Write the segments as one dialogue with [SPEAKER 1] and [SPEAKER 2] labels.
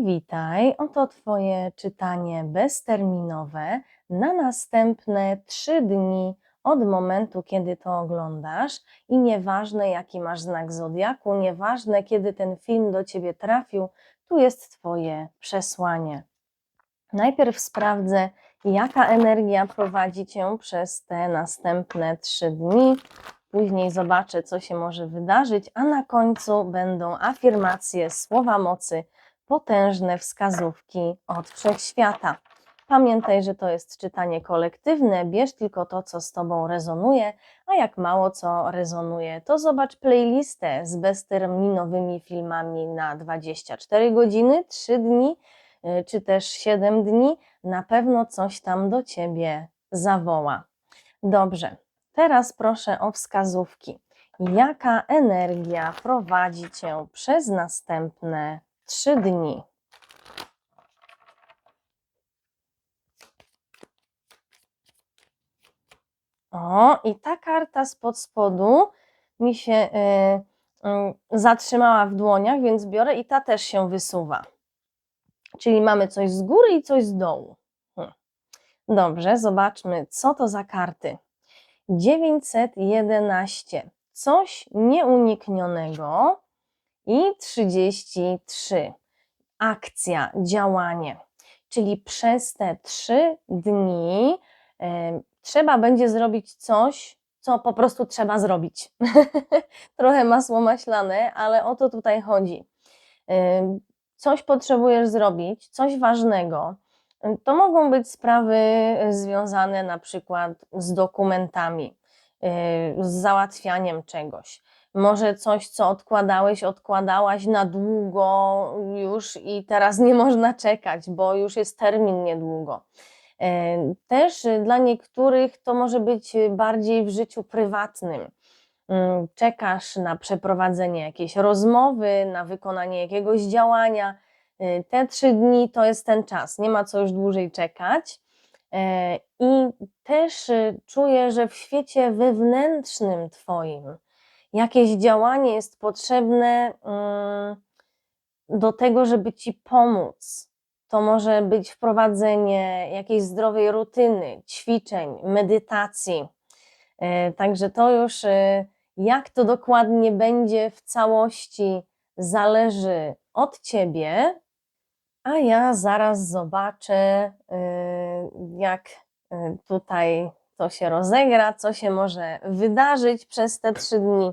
[SPEAKER 1] Witaj, oto Twoje czytanie bezterminowe na następne trzy dni od momentu, kiedy to oglądasz. I nieważne, jaki masz znak zodiaku, nieważne, kiedy ten film do Ciebie trafił, tu jest Twoje przesłanie. Najpierw sprawdzę, jaka energia prowadzi Cię przez te następne trzy dni. Później zobaczę, co się może wydarzyć, a na końcu będą afirmacje, słowa mocy potężne wskazówki od wszechświata. Pamiętaj, że to jest czytanie kolektywne, bierz tylko to, co z Tobą rezonuje, a jak mało co rezonuje, to zobacz playlistę z bezterminowymi filmami na 24 godziny, 3 dni y, czy też 7 dni. Na pewno coś tam do Ciebie zawoła. Dobrze, teraz proszę o wskazówki. Jaka energia prowadzi Cię przez następne trzy dni. O, i ta karta spod spodu mi się y, y, zatrzymała w dłoniach, więc biorę i ta też się wysuwa. Czyli mamy coś z góry i coś z dołu. Hm. Dobrze, zobaczmy, co to za karty. 911. Coś nieuniknionego, i 33. Akcja, działanie. Czyli przez te trzy dni y, trzeba będzie zrobić coś, co po prostu trzeba zrobić. Trochę masło maślane, ale o to tutaj chodzi. Y, coś potrzebujesz zrobić, coś ważnego. To mogą być sprawy związane na przykład z dokumentami, z załatwianiem czegoś może coś, co odkładałeś, odkładałaś na długo już i teraz nie można czekać, bo już jest termin niedługo. E, też dla niektórych to może być bardziej w życiu prywatnym. Mm, czekasz na przeprowadzenie jakiejś rozmowy, na wykonanie jakiegoś działania. E, te trzy dni to jest ten czas, nie ma co już dłużej czekać. E, I też czuję, że w świecie wewnętrznym Twoim, jakieś działanie jest potrzebne mm, do tego, żeby ci pomóc. To może być wprowadzenie jakiejś zdrowej rutyny, ćwiczeń, medytacji. E, także to już e, jak to dokładnie będzie w całości zależy od ciebie, a ja zaraz zobaczę, e, jak tutaj to się rozegra, co się może wydarzyć przez te trzy dni.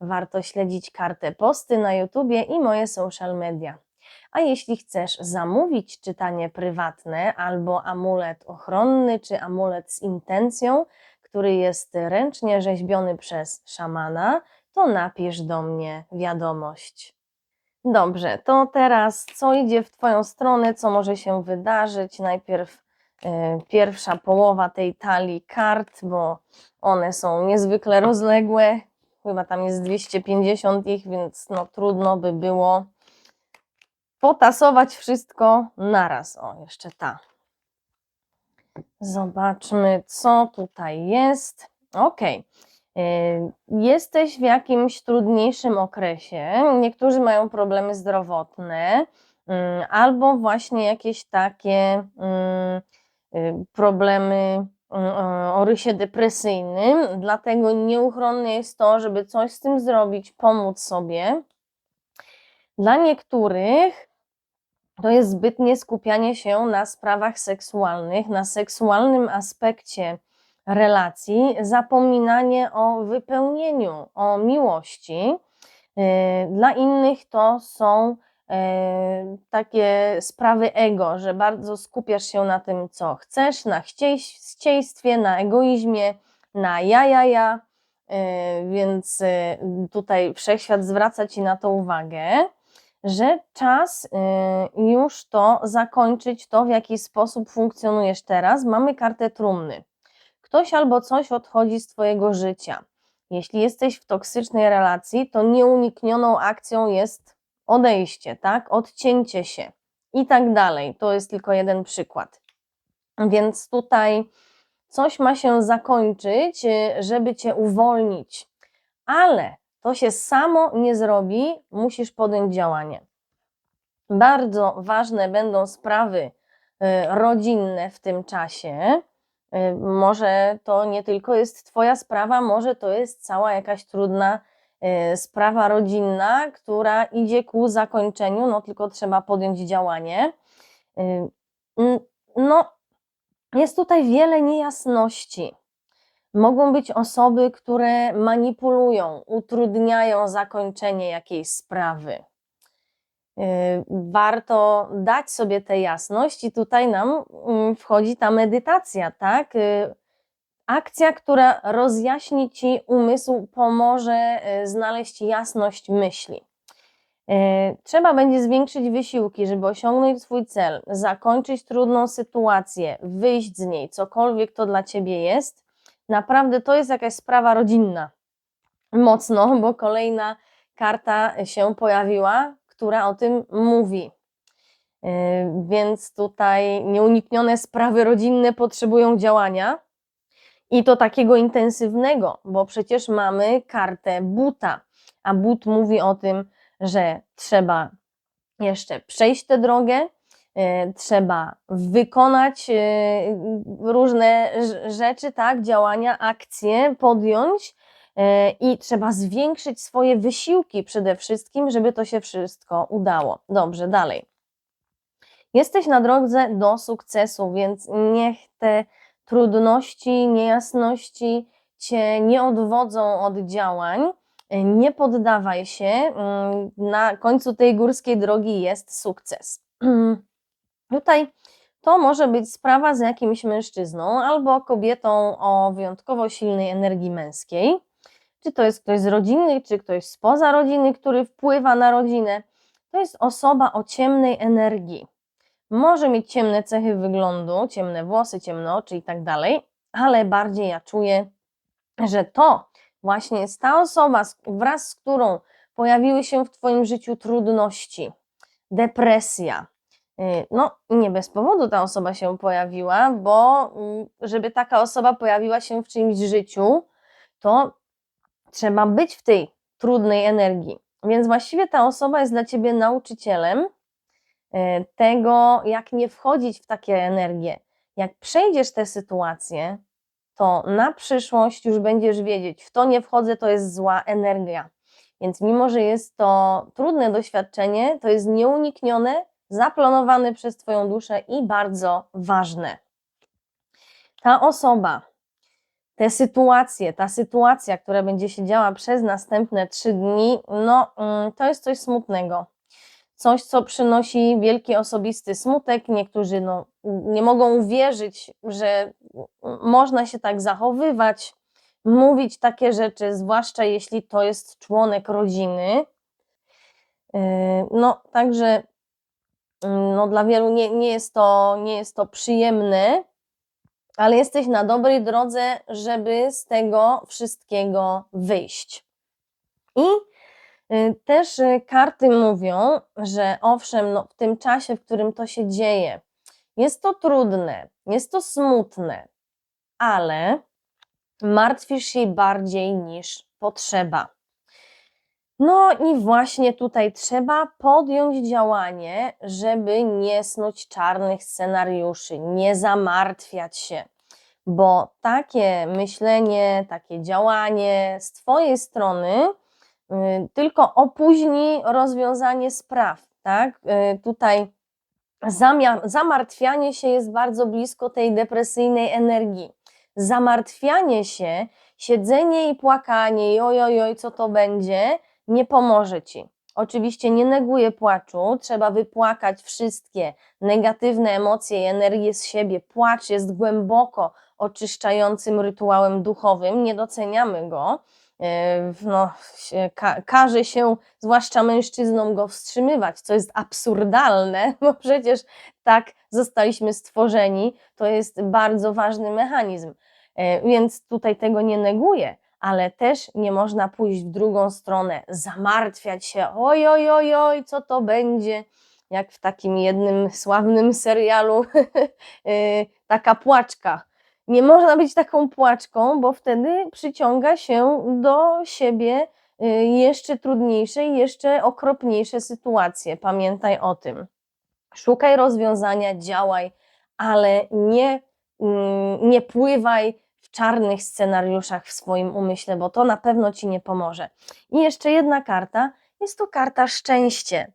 [SPEAKER 1] Warto śledzić kartę posty na YouTubie i moje social media. A jeśli chcesz zamówić czytanie prywatne albo amulet ochronny czy amulet z intencją, który jest ręcznie rzeźbiony przez szamana, to napisz do mnie wiadomość. Dobrze, to teraz co idzie w Twoją stronę, co może się wydarzyć? Najpierw E, pierwsza połowa tej talii kart, bo one są niezwykle rozległe. Chyba tam jest 250 ich, więc no trudno by było potasować wszystko naraz. O, jeszcze ta. Zobaczmy, co tutaj jest. Ok. Jesteś w jakimś trudniejszym okresie. Niektórzy mają problemy zdrowotne, mm, albo właśnie jakieś takie mm, Y, problemy o rysie depresyjnym, dlatego nieuchronne jest to, żeby coś z tym zrobić, pomóc sobie. Dla niektórych to jest zbytnie skupianie się na sprawach seksualnych, na seksualnym aspekcie relacji, zapominanie o wypełnieniu, o miłości. Y, dla innych to są takie sprawy ego, że bardzo skupiasz się na tym, co chcesz, na chcieństwie, na egoizmie, na ja, ja, ja, e, więc e, tutaj wszechświat zwraca Ci na to uwagę. że czas już to zakończyć, to w jaki sposób funkcjonujesz teraz. Mamy kartę trumny. Ktoś albo coś odchodzi z Twojego życia. Jeśli jesteś w toksycznej relacji, to nieuniknioną akcją jest odejście, tak? Odcięcie się i tak dalej. To jest tylko jeden przykład. Więc tutaj coś ma się zakończyć, y, żeby cię uwolnić, ale to się samo nie zrobi, musisz podjąć działanie. Bardzo ważne będą sprawy y, rodzinne w tym czasie. Y, może to nie tylko jest Twoja sprawa, może to jest cała jakaś trudna sprawa rodzinna, która idzie ku zakończeniu, no tylko trzeba podjąć działanie. No, jest tutaj wiele niejasności. Mogą być osoby, które manipulują, utrudniają zakończenie jakiejś sprawy. Yy, warto dać sobie tę jasność, i tutaj nam mm, wchodzi ta medytacja, tak? Akcja, która rozjaśni ci umysł, pomoże yy, znaleźć jasność myśli. E, trzeba będzie zwiększyć wysiłki, żeby osiągnąć swój cel, zakończyć trudną sytuację, wyjść z niej, cokolwiek to dla ciebie jest. Naprawdę to jest jakaś sprawa rodzinna. Mocno, bo kolejna karta się pojawiła, która o tym mówi. E, więc tutaj nieuniknione sprawy rodzinne potrzebują działania i to takiego intensywnego, bo przecież mamy kartę buta, a but mówi o tym, że trzeba jeszcze przejść tę drogę, e, trzeba wykonać e, różne rzeczy, tak, działania, akcje, podjąć e, i trzeba zwiększyć swoje wysiłki przede wszystkim, żeby to się wszystko udało. Dobrze, dalej. Jesteś na drodze do sukcesu, więc niech te trudności, niejasności cię nie odwodzą od działań nie poddawaj się. Mm, na końcu tej górskiej drogi jest sukces. Tutaj to może być sprawa z jakimś mężczyzną albo kobietą o wyjątkowo silnej energii męskiej. Czy to jest ktoś z rodziny, czy ktoś spoza rodziny, który wpływa na rodzinę. To jest osoba o ciemnej energii. Może mieć ciemne cechy wyglądu, ciemne włosy, ciemne oczy i tak dalej, ale bardziej ja czuję, że to, właśnie jest ta osoba, wraz z którą pojawiły się w Twoim życiu trudności, depresja. Y, no, nie bez powodu ta osoba się pojawiła, bo mm, żeby taka osoba pojawiła się w czyimś życiu, to trzeba być w tej trudnej energii. Więc właściwie ta osoba jest dla Ciebie nauczycielem tego, jak nie wchodzić w takie energie. Jak przejdziesz tę sytuację, to na przyszłość już będziesz wiedzieć, w to nie wchodzę, to jest zła energia. Więc mimo, że jest to trudne doświadczenie, to jest nieuniknione, zaplanowane przez Twoją duszę i bardzo ważne. Ta osoba, te sytuacje, ta sytuacja, która będzie się działa przez następne trzy dni, no mm, to jest coś smutnego coś, co przynosi wielki osobisty smutek. Niektórzy no, nie mogą uwierzyć, że można się tak zachowywać, mówić takie rzeczy, zwłaszcza jeśli to jest członek rodziny. Yy, no, także no, dla wielu nie, nie, jest to, nie jest to przyjemne, ale jesteś na dobrej drodze, żeby z tego wszystkiego wyjść. I też y, karty mówią, że owszem, no, w tym czasie, w którym to się dzieje, jest to trudne, jest to smutne, ale martwisz się bardziej niż potrzeba. No i właśnie tutaj trzeba podjąć działanie, żeby nie snuć czarnych scenariuszy, nie zamartwiać się, bo takie myślenie, takie działanie z Twojej strony Y, tylko opóźni rozwiązanie spraw, tak? Y, tutaj zamartwianie się jest bardzo blisko tej depresyjnej energii. Zamartwianie się, siedzenie i płakanie, i oj, co to będzie, nie pomoże ci. Oczywiście nie neguję płaczu, trzeba wypłakać wszystkie negatywne emocje i energię z siebie. Płacz jest głęboko oczyszczającym rytuałem duchowym, nie doceniamy go, no, ka, każe się, zwłaszcza mężczyznom, go wstrzymywać, co jest absurdalne, bo przecież tak zostaliśmy stworzeni, to jest bardzo ważny mechanizm. E, Więc tutaj tego nie neguję, ale też nie można pójść w drugą stronę, zamartwiać się, oj, oj, oj, oj, co to będzie, jak w takim jednym sławnym serialu, y, taka płaczka. Nie można być taką płaczką, bo wtedy przyciąga się do siebie y, jeszcze trudniejsze i jeszcze okropniejsze sytuacje. Pamiętaj o tym. Szukaj rozwiązania, działaj, ale nie, mm, nie pływaj w czarnych scenariuszach w swoim umyśle, bo to na pewno ci nie pomoże. I jeszcze jedna karta, jest to karta szczęście.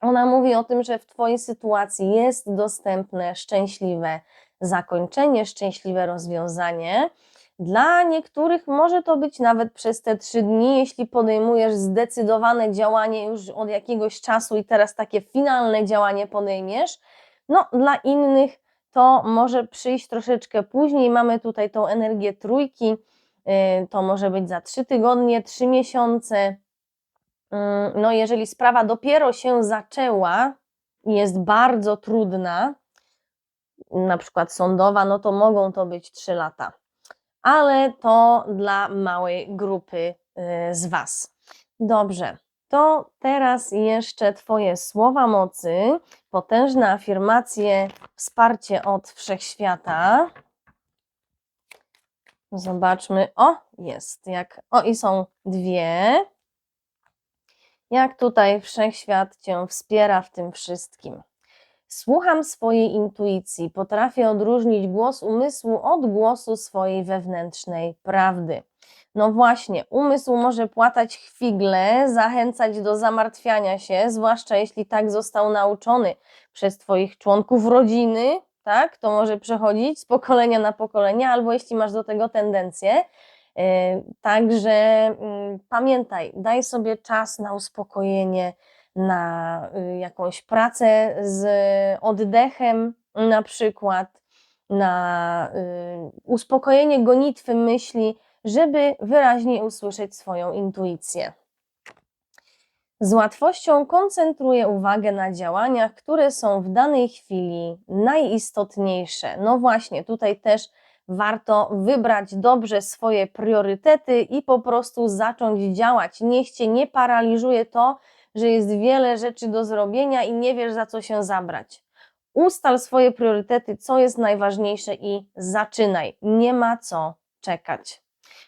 [SPEAKER 1] Ona mówi o tym, że w Twojej sytuacji jest dostępne szczęśliwe zakończenie, szczęśliwe rozwiązanie. Dla niektórych może to być nawet przez te trzy dni, jeśli podejmujesz zdecydowane działanie już od jakiegoś czasu i teraz takie finalne działanie podejmiesz. No, dla innych to może przyjść troszeczkę później. Mamy tutaj tą energię trójki. yy, To może być za trzy tygodnie, trzy miesiące. Mm, No, jeżeli sprawa dopiero się zaczęła jest bardzo trudna, na przykład sądowa, no to mogą to być 3 lata. Ale to dla małej grupy y, z Was. Dobrze, to teraz jeszcze Twoje słowa mocy, potężne afirmacje, wsparcie od wszechświata. Zobaczmy. O, jest. Jak, o, i są dwie. Jak tutaj wszechświat Cię wspiera w tym wszystkim. Słucham swojej intuicji, potrafię odróżnić głos umysłu od głosu swojej wewnętrznej prawdy. No właśnie, umysł może płatać chwigle, zachęcać do zamartwiania się, zwłaszcza jeśli tak został nauczony przez Twoich członków rodziny, tak? To może przechodzić z pokolenia na pokolenie, albo jeśli masz do tego tendencję. Yy, Także mm, pamiętaj, daj sobie czas na uspokojenie, na y, jakąś pracę z oddechem, na przykład, na y, uspokojenie gonitwy myśli, żeby wyraźniej usłyszeć swoją intuicję. Z łatwością koncentruję uwagę na działaniach, które są w danej chwili najistotniejsze. No właśnie, tutaj też warto wybrać dobrze swoje priorytety i po prostu zacząć działać. Niech cię nie paraliżuje to, że jest wiele rzeczy do zrobienia i nie wiesz za co się zabrać. Ustal swoje priorytety, co jest najważniejsze i zaczynaj. Nie ma co czekać.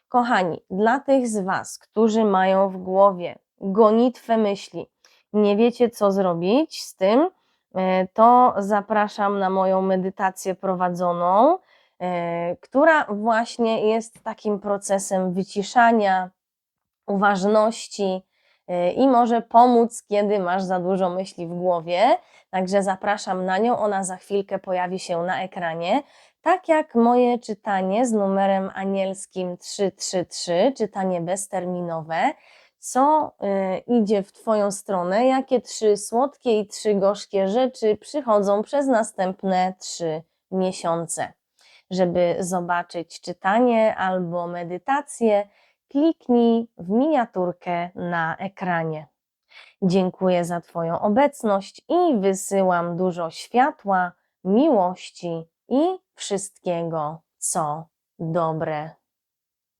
[SPEAKER 1] Kochani, dla tych z Was, którzy mają w głowie gonitwę myśli, nie wiecie co zrobić z tym, e, to zapraszam na moją medytację prowadzoną, e, która właśnie jest takim procesem wyciszania, uważności i może pomóc, kiedy masz za dużo myśli w głowie. Także zapraszam na nią, ona za chwilkę pojawi się na ekranie. Tak jak moje czytanie z numerem anielskim 333, czytanie bezterminowe, co y, idzie w Twoją stronę, jakie trzy słodkie i trzy gorzkie rzeczy przychodzą przez następne trzy miesiące. Żeby zobaczyć czytanie albo medytację, kliknij w miniaturkę na ekranie. Dziękuję za Twoją obecność i wysyłam dużo światła, miłości i wszystkiego, co dobre.